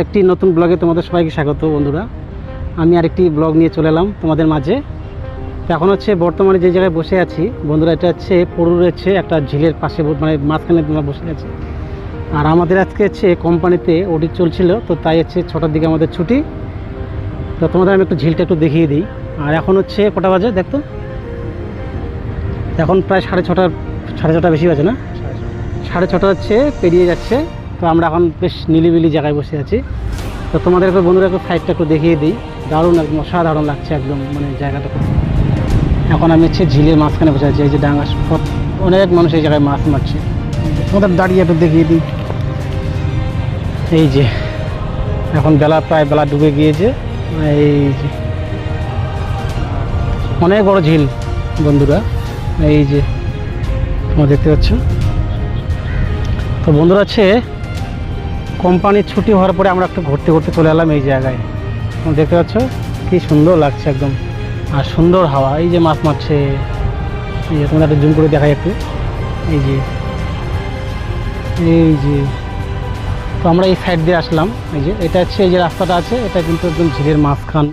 আরেকটি নতুন ব্লগে তোমাদের সবাইকে স্বাগত বন্ধুরা। আমি আরেকটি ব্লগ নিয়ে চলে এলাম তোমাদের মাঝে। তো এখন হচ্ছে বর্তমানে যে জায়গায় বসে আছি, বন্ধুরা এটা হচ্ছে পড়ুর হচ্ছে একটা ঝিলের পাশে মানে মাঝখানে তোমরা বসে আছি। আর আমাদের আজকে হচ্ছে কোম্পানিতে অডিট চলছিল, তো তাই হচ্ছে ছটার দিকে আমাদের ছুটি। তো তোমাদের আমি একটু ঝিলটা একটু দেখিয়ে দিই। আর এখন হচ্ছে কটা বাজে দেখতো? এখন প্রায় সাড়ে ছটা সাড়ে ছটা বেশি বাজে না? সাড়ে ছটা হচ্ছে পেরিয়ে যাচ্ছে। তো আমরা এখন বেশ নিলিবিলি জায়গায় বসে আছি। তো তোমাদের একটু বন্ধুরা একটু সাইডটা একটু দেখিয়ে দিই। দারুণ একদম অসাধারণ লাগছে একদম মানে জায়গাটা। এখন আমি হচ্ছে ঝিলের মাঝখানে বসে আছি, এই যে ডাঙ্গা অনেক মানুষ এই জায়গায় মাছ মারছে। তোমাদের দাঁড়িয়ে একটু দেখিয়ে দিই। এই যে, এখন বেলা প্রায় বেলা ডুবে গিয়েছে। এই যে, অনেক বড় ঝিল বন্ধুরা। এই যে, তোমরা দেখতে পাচ্ছ। তো বন্ধুরা হচ্ছে কোম্পানির ছুটি হওয়ার পরে আমরা একটু ঘুরতে ঘুরতে চলে এলাম এই জায়গায়। দেখতে পাচ্ছ? কি সুন্দর লাগছে একদম। আর সুন্দর হাওয়া। এই যে মাছ মারছে। এই যে তোমাদের জুম করে দেখাই একটু। এই যে। এই যে। তো আমরা এই সাইড দিয়ে আসলাম। এই যে। এটা হচ্ছে এই যে রাস্তাটা আছে। এটা কিন্তু একদম ঝিলের মাঝখান।